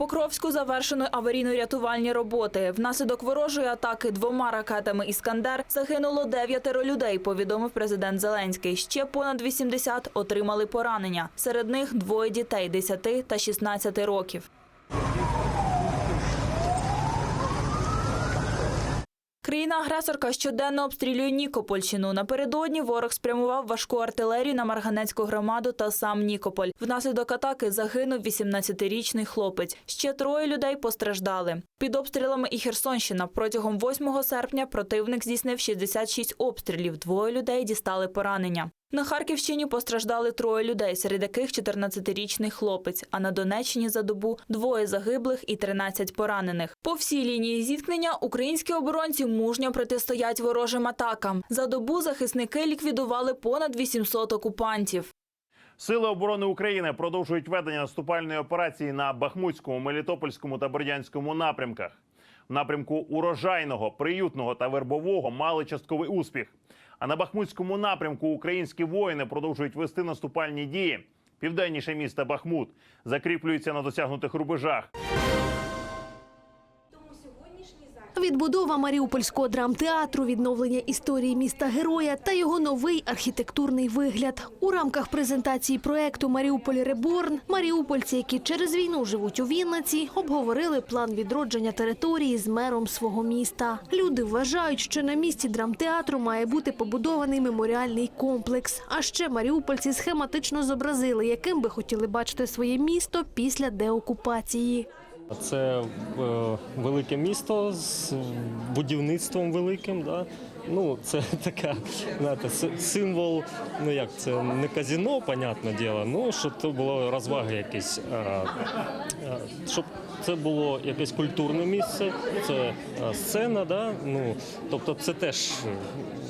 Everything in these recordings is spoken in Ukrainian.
Покровську завершено аварійно-рятувальні роботи. Внаслідок ворожої атаки двома ракетами «Іскандер» загинуло дев'ятеро людей, повідомив президент Зеленський. Ще понад 80 отримали поранення. Серед них двоє дітей 10 та 16 років. Країна-агресорка щоденно обстрілює Нікопольщину. Напередодні ворог спрямував важку артилерію на Марганецьку громаду та сам Нікополь. Внаслідок атаки загинув 18-річний хлопець. Ще троє людей постраждали. Під обстрілами і Херсонщина. Протягом 8 серпня противник здійснив 66 обстрілів. Двоє людей дістали поранення. На Харківщині постраждали троє людей, серед яких 14-річний хлопець. А на Донеччині за добу двоє загиблих і 13 поранених. По всій лінії зіткнення українські оборонці мужньо протистоять ворожим атакам. За добу захисники ліквідували понад 800 окупантів. Сили оборони України продовжують ведення наступальної операції на Бахмутському, Мелітопольському та Бердянському напрямках. В напрямку урожайного, приютного та вербового мали частковий успіх. А на Бахмутському напрямку українські воїни продовжують вести наступальні дії. Південніше міста Бахмут закріплюється на досягнутих рубежах. Відбудова Маріупольського драмтеатру, відновлення історії міста героя та його новий архітектурний вигляд. У рамках презентації проекту Маріуполь Реборн маріупольці, які через війну живуть у Вінниці, обговорили план відродження території з мером свого міста. Люди вважають, що на місці драмтеатру має бути побудований меморіальний комплекс. А ще маріупольці схематично зобразили, яким би хотіли бачити своє місто після деокупації. Це е, велике місто з будівництвом великим. Да? Ну, це така знаєте, си- символ, ну як це не казіно, понятне діло, ну щоб то було розваги якісь. щоб це було якесь культурне місце, це е, сцена, да? ну, тобто це теж е,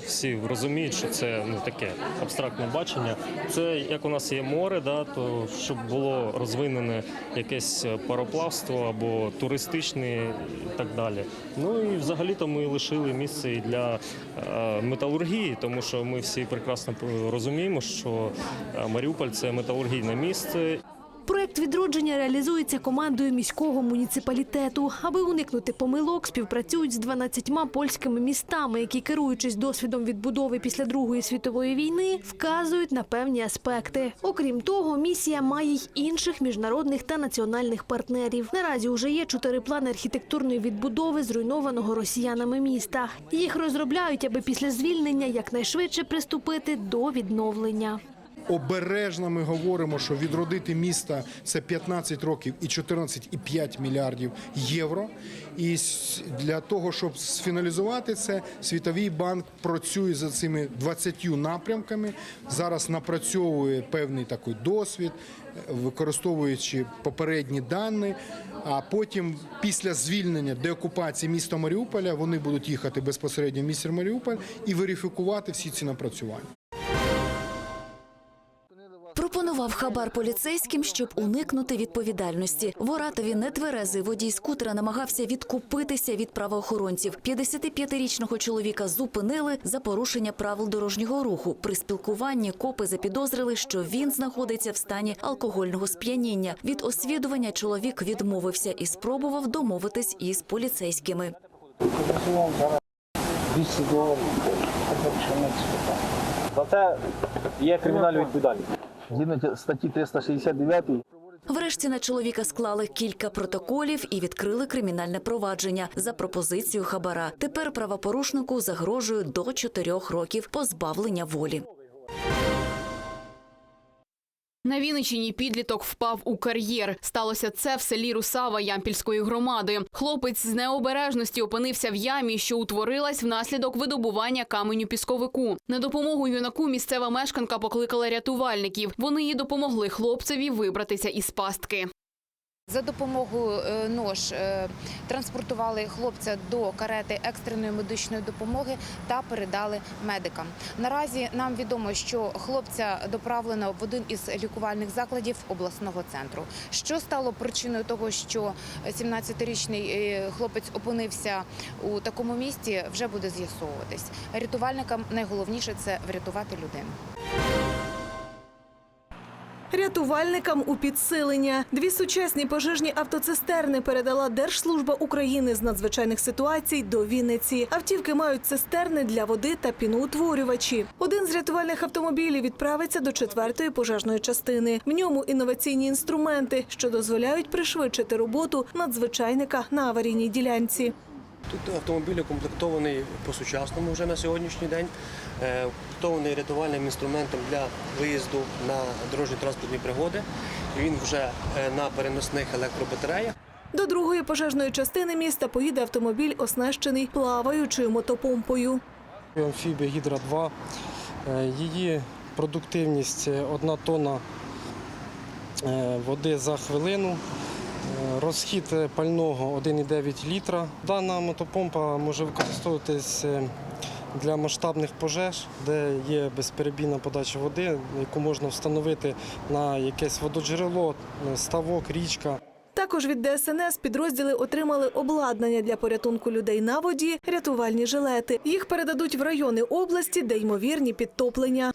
всі розуміють, що це ну, таке абстрактне бачення. Це як у нас є море, да, то щоб було розвинене якесь е, пароплавство або туристичне і так далі. Ну і взагалі-то ми лишили місце і для металургії, тому що ми всі прекрасно розуміємо, що Маріуполь це металургійне місце, Проект відродження реалізується командою міського муніципалітету. Аби уникнути помилок, співпрацюють з 12 польськими містами, які, керуючись досвідом відбудови після Другої світової війни, вказують на певні аспекти. Окрім того, місія має й інших міжнародних та національних партнерів. Наразі уже є чотири плани архітектурної відбудови зруйнованого росіянами міста. Їх розробляють, аби після звільнення якнайшвидше приступити до відновлення. Обережно ми говоримо, що відродити міста це 15 років і 14,5 мільярдів євро. І для того, щоб сфіналізувати це, Світовий банк працює за цими 20 напрямками. Зараз напрацьовує певний такий досвід, використовуючи попередні дані. А потім, після звільнення деокупації міста Маріуполя, вони будуть їхати безпосередньо в місто Маріуполь і верифікувати всі ці напрацювання. Пропонував хабар поліцейським, щоб уникнути відповідальності. В Оратові нетверезий водій скутера намагався відкупитися від правоохоронців. 55-річного чоловіка зупинили за порушення правил дорожнього руху. При спілкуванні копи запідозрили, що він знаходиться в стані алкогольного сп'яніння. Від освідування чоловік відмовився і спробував домовитись із поліцейськими. Максимум 200 доларів, якщо не спитати. За це є кримінальна відповідальність. Згідно статті 369 Врешті на чоловіка склали кілька протоколів і відкрили кримінальне провадження за пропозицію хабара. Тепер правопорушнику загрожує до чотирьох років позбавлення волі. На Вінничині підліток впав у кар'єр. Сталося це в селі Русава Ямпільської громади. Хлопець з необережності опинився в ямі, що утворилась внаслідок видобування каменю пісковику. На допомогу юнаку місцева мешканка покликала рятувальників. Вони їй допомогли хлопцеві вибратися із пастки. За допомогою е, нож е, транспортували хлопця до карети екстреної медичної допомоги та передали медикам. Наразі нам відомо, що хлопця доправлено в один із лікувальних закладів обласного центру. Що стало причиною того, що 17-річний е, хлопець опинився у такому місці, вже буде з'ясовуватись. Рятувальникам найголовніше це врятувати людину. Рятувальникам у підсилення. Дві сучасні пожежні автоцистерни передала Держслужба України з надзвичайних ситуацій до Вінниці. Автівки мають цистерни для води та піноутворювачі. Один з рятувальних автомобілів відправиться до четвертої пожежної частини. В ньому інноваційні інструменти, що дозволяють пришвидшити роботу надзвичайника на аварійній ділянці. Тут автомобіль укомплектований по-сучасному вже на сьогоднішній день, е, укомплектований рятувальним інструментом для виїзду на дорожні транспортні пригоди. Він вже е, на переносних електробатареях. До другої пожежної частини міста поїде автомобіль, оснащений плаваючою мотопомпою. Амфібія Гідра 2. Е, Її продуктивність 1 тонна води за хвилину. Розхід е, пального 1,9 літра. Дана мотопомпа може використовуватись е, для масштабних пожеж, де є безперебійна подача води, яку можна встановити на якесь вододжерело, е, ставок, річка. Також від ДСНС підрозділи отримали обладнання для порятунку людей на воді, рятувальні жилети. Їх передадуть в райони області, де ймовірні підтоплення.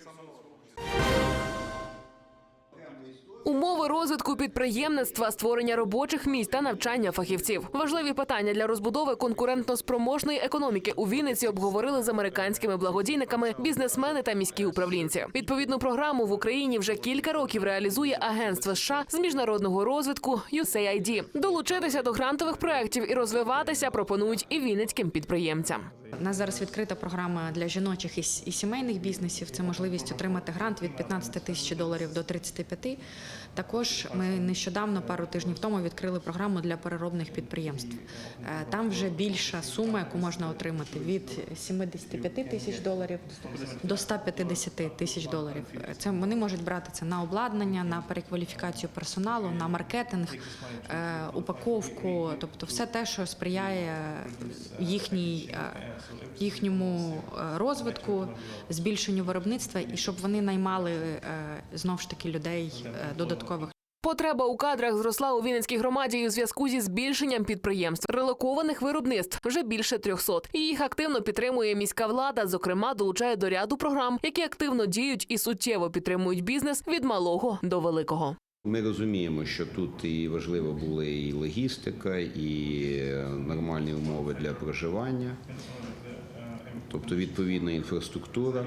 Умови розвитку підприємництва, створення робочих місць та навчання фахівців. Важливі питання для розбудови конкурентно-спроможної економіки у Вінниці обговорили з американськими благодійниками, бізнесмени та міські управлінці. Відповідну програму в Україні вже кілька років реалізує Агентство США з міжнародного розвитку USAID. Долучитися до грантових проєктів і розвиватися пропонують і вінницьким підприємцям. У нас зараз відкрита програма для жіночих і сімейних бізнесів. Це можливість отримати грант від 15 тисяч доларів до 35. Також ми нещодавно, пару тижнів тому, відкрили програму для переробних підприємств. Е, Там вже більша сума, яку можна отримати від 75 тисяч доларів до 150 тисяч доларів. Е, Це вони можуть брати це на обладнання, на перекваліфікацію персоналу, на маркетинг, е, упаковку, тобто все те, що сприяє їхній, їхньому розвитку, збільшенню виробництва і щоб вони наймали знов ж таки людей е, додаткових. Потреба у кадрах зросла у Вінницькій громаді у зв'язку зі збільшенням підприємств, релокованих виробництв вже більше 300. І їх активно підтримує міська влада. Зокрема, долучає до ряду програм, які активно діють і суттєво підтримують бізнес від малого до великого. Ми розуміємо, що тут і важливо були і логістика, і е, нормальні умови для проживання, тобто відповідна інфраструктура.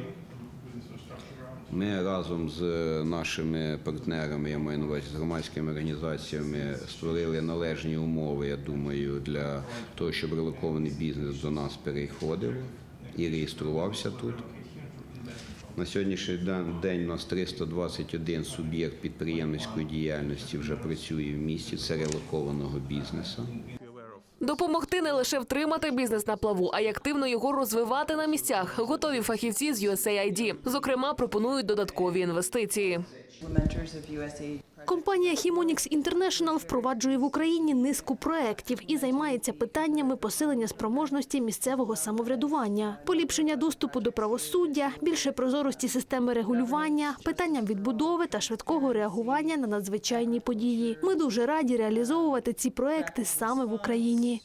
Ми разом з нашими партнерами, я маю на увазі з громадськими організаціями, створили належні умови, я думаю, для того, щоб релокований бізнес до нас переходив і реєструвався тут. На сьогоднішній день у нас 321 суб'єкт підприємницької діяльності вже працює в місті. Це релокованого бізнесу. Допомогти не лише втримати бізнес на плаву, а й активно його розвивати на місцях. Готові фахівці з USAID. Зокрема, пропонують додаткові інвестиції. Компанія Himonix International впроваджує в Україні низку проєктів і займається питаннями посилення спроможності місцевого самоврядування, поліпшення доступу до правосуддя, більше прозорості системи регулювання, питанням відбудови та швидкого реагування на надзвичайні події. Ми дуже раді реалізовувати ці проекти саме в Україні.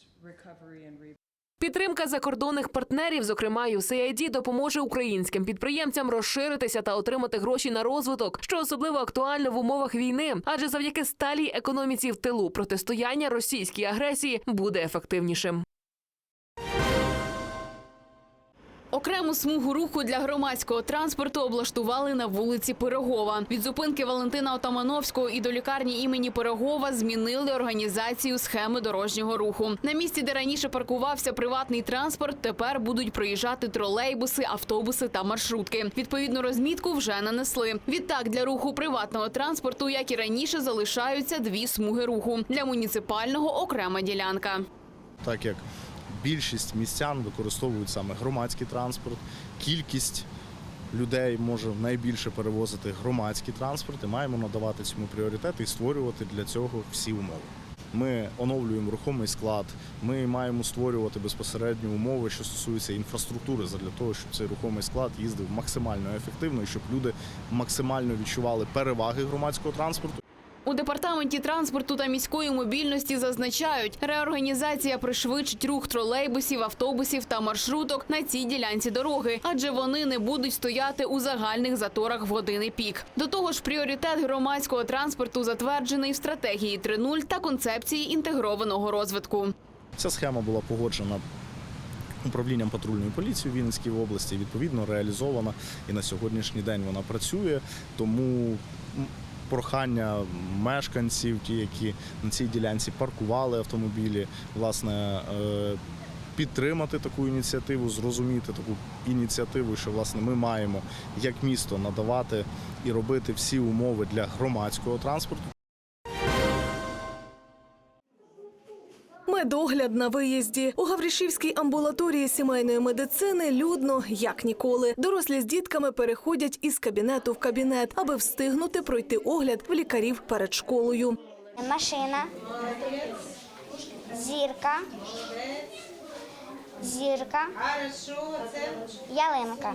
Підтримка закордонних партнерів, зокрема USAID, допоможе українським підприємцям розширитися та отримати гроші на розвиток, що особливо актуально в умовах війни, адже завдяки сталій економіці в тилу протистояння російській агресії буде ефективнішим. Окрему смугу руху для громадського транспорту облаштували на вулиці Пирогова. Від зупинки Валентина Отамановського і до лікарні імені Пирогова змінили організацію схеми дорожнього руху. На місці, де раніше паркувався приватний транспорт, тепер будуть проїжджати тролейбуси, автобуси та маршрутки. Відповідну розмітку вже нанесли. Відтак для руху приватного транспорту, як і раніше, залишаються дві смуги руху. Для муніципального окрема ділянка. так як більшість містян використовують саме громадський транспорт, кількість людей може найбільше перевозити громадський транспорт, і маємо надавати цьому пріоритет і створювати для цього всі умови. Ми оновлюємо рухомий склад, ми маємо створювати безпосередньо умови, що стосуються інфраструктури, для того, щоб цей рухомий склад їздив максимально ефективно і щоб люди максимально відчували переваги громадського транспорту. У департаменті транспорту та міської мобільності зазначають, реорганізація пришвидшить рух тролейбусів, автобусів та маршруток на цій ділянці дороги, адже вони не будуть стояти у загальних заторах в години пік. До того ж, пріоритет громадського транспорту затверджений в стратегії 3.0 та концепції інтегрованого розвитку. Ця схема була погоджена управлінням патрульної поліції в Вінницькій області, відповідно реалізована і на сьогоднішній день вона працює. Тому прохання мешканців, ті, які на цій ділянці паркували автомобілі, власне. е, Підтримати таку ініціативу, зрозуміти таку ініціативу, що власне ми маємо як місто надавати і робити всі умови для громадського транспорту, Медогляд на виїзді у Гаврішівській амбулаторії сімейної медицини людно як ніколи. Дорослі з дітками переходять із кабінету в кабінет, аби встигнути пройти огляд в лікарів перед школою. Машина, зірка, зірка, ялинка.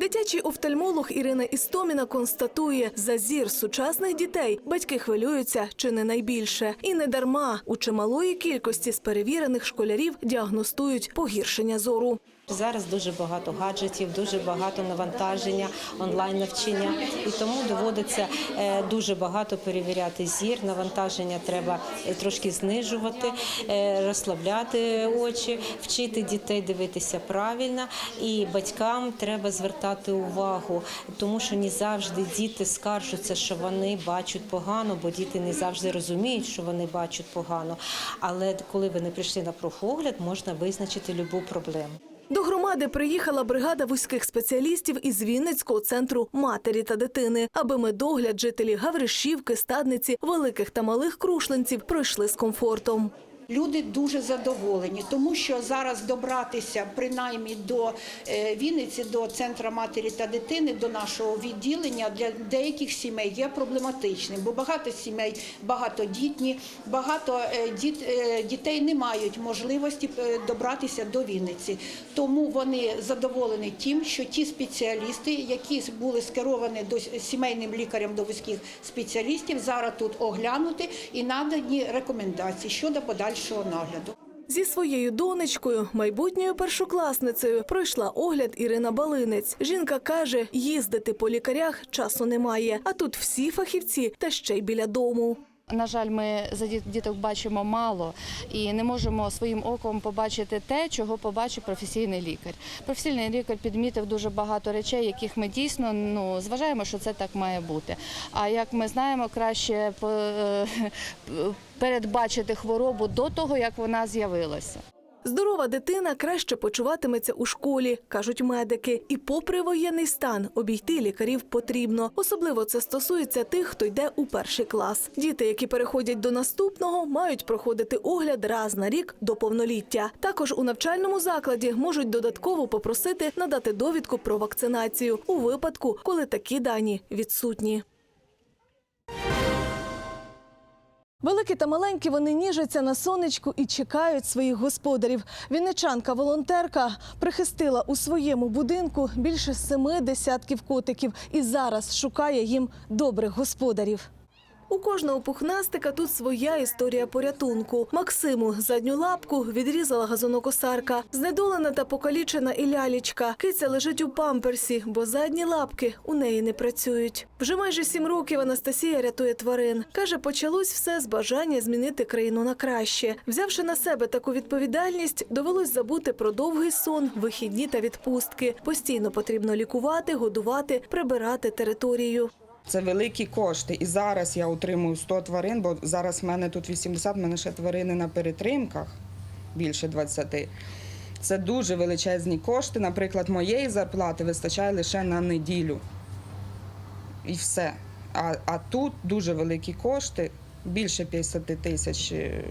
Дитячий офтальмолог Ірина Істоміна констатує, за зір сучасних дітей батьки хвилюються чи не найбільше. І не дарма у чималої кількості з перевірених школярів діагностують погіршення зору. Зараз дуже багато гаджетів, дуже багато навантаження, онлайн навчання, і тому доводиться е, дуже багато перевіряти зір. Навантаження треба е, трошки знижувати, е, розслабляти очі, вчити дітей дивитися правильно. І батькам треба звертати увагу, тому що не завжди діти скаржаться, що вони бачать погано, бо діти не завжди розуміють, що вони бачать погано. Але коли вони прийшли на профогляд, можна визначити любу проблему. До громади приїхала бригада вузьких спеціалістів із Вінницького центру матері та дитини, аби медогляд жителі Гавришівки, Стадниці, великих та малих крушленців пройшли з комфортом. Люди дуже задоволені, тому що зараз добратися принаймні до е, Вінниці, до центру матері та дитини, до нашого відділення для деяких сімей є проблематичним, бо багато сімей багатодітні, багато е, е, дітей не мають можливості добратися до Вінниці. Тому вони задоволені тим, що ті спеціалісти, які були скеровані до сімейним лікарям до вузьких спеціалістів, зараз тут оглянути і надані рекомендації щодо подальшого нагляду. Зі своєю донечкою, майбутньою першокласницею, пройшла огляд Ірина Балинець. Жінка каже, їздити по лікарях часу немає, а тут всі фахівці та ще й біля дому. На жаль, ми за діток бачимо мало і не можемо своїм оком побачити те, чого побачить професійний лікар. Професійний лікар підмітив дуже багато речей, яких ми дійсно ну зважаємо, що це так має бути. А як ми знаємо, краще е, передбачити хворобу до того, як вона з'явилася. Здорова дитина краще почуватиметься у школі, кажуть медики. І попри воєнний стан обійти лікарів потрібно. Особливо це стосується тих, хто йде у перший клас. Діти, які переходять до наступного, мають проходити огляд раз на рік до повноліття. Також у навчальному закладі можуть додатково попросити надати довідку про вакцинацію у випадку, коли такі дані відсутні. Великі та маленькі вони ніжаться на сонечку і чекають своїх господарів. Вінничанка-волонтерка прихистила у своєму будинку більше семи десятків котиків і зараз шукає їм добрих господарів. У кожного пухнастика тут своя історія порятунку. Максиму задню лапку відрізала газонокосарка. Знедолена та покалічена і лялічка. Киця лежить у памперсі, бо задні лапки у неї не працюють. Вже майже сім років Анастасія рятує тварин. Каже, почалось все з бажання змінити країну на краще. Взявши на себе таку відповідальність, довелось забути про довгий сон, вихідні та відпустки. Постійно потрібно лікувати, годувати, прибирати територію. Це великі кошти. І зараз я утримую 100 тварин, бо зараз в мене тут 80, в мене ще тварини на перетримках, більше 20. Це дуже величезні кошти. Наприклад, моєї зарплати вистачає лише на неділю. І все. А, а тут дуже великі кошти, більше 50 тисяч е,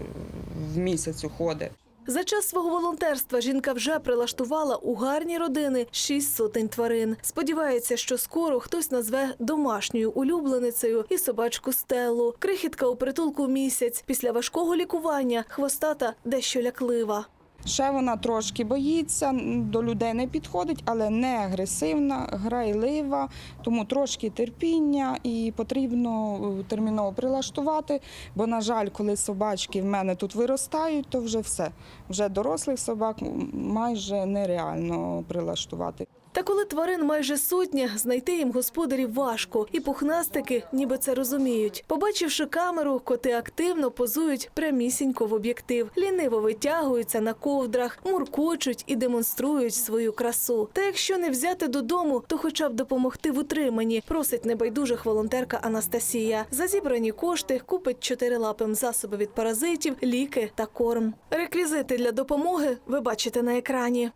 в місяць уходить. За час свого волонтерства жінка вже прилаштувала у гарні родини шість сотень тварин. Сподівається, що скоро хтось назве домашньою улюбленицею і собачку Стеллу. Крихітка у притулку місяць. Після важкого лікування хвостата дещо ляклива. Ще вона трошки боїться, до людей не підходить, але не агресивна, грайлива, тому трошки терпіння і потрібно е, терміново прилаштувати. Бо, на жаль, коли собачки в мене тут виростають, то вже все. Вже дорослих собак майже нереально прилаштувати. Та коли тварин майже сотня, знайти їм господарів важко, і пухнастики ніби це розуміють. Побачивши камеру, коти активно позують прямісінько в об'єктив, ліниво витягуються на ковдрах, муркочуть і демонструють свою красу. Та якщо не взяти додому, то хоча б допомогти в утриманні, просить небайдужих волонтерка Анастасія. За зібрані кошти купить чотирилапим засоби від паразитів, ліки та корм. Реквізити для допомоги ви бачите на екрані.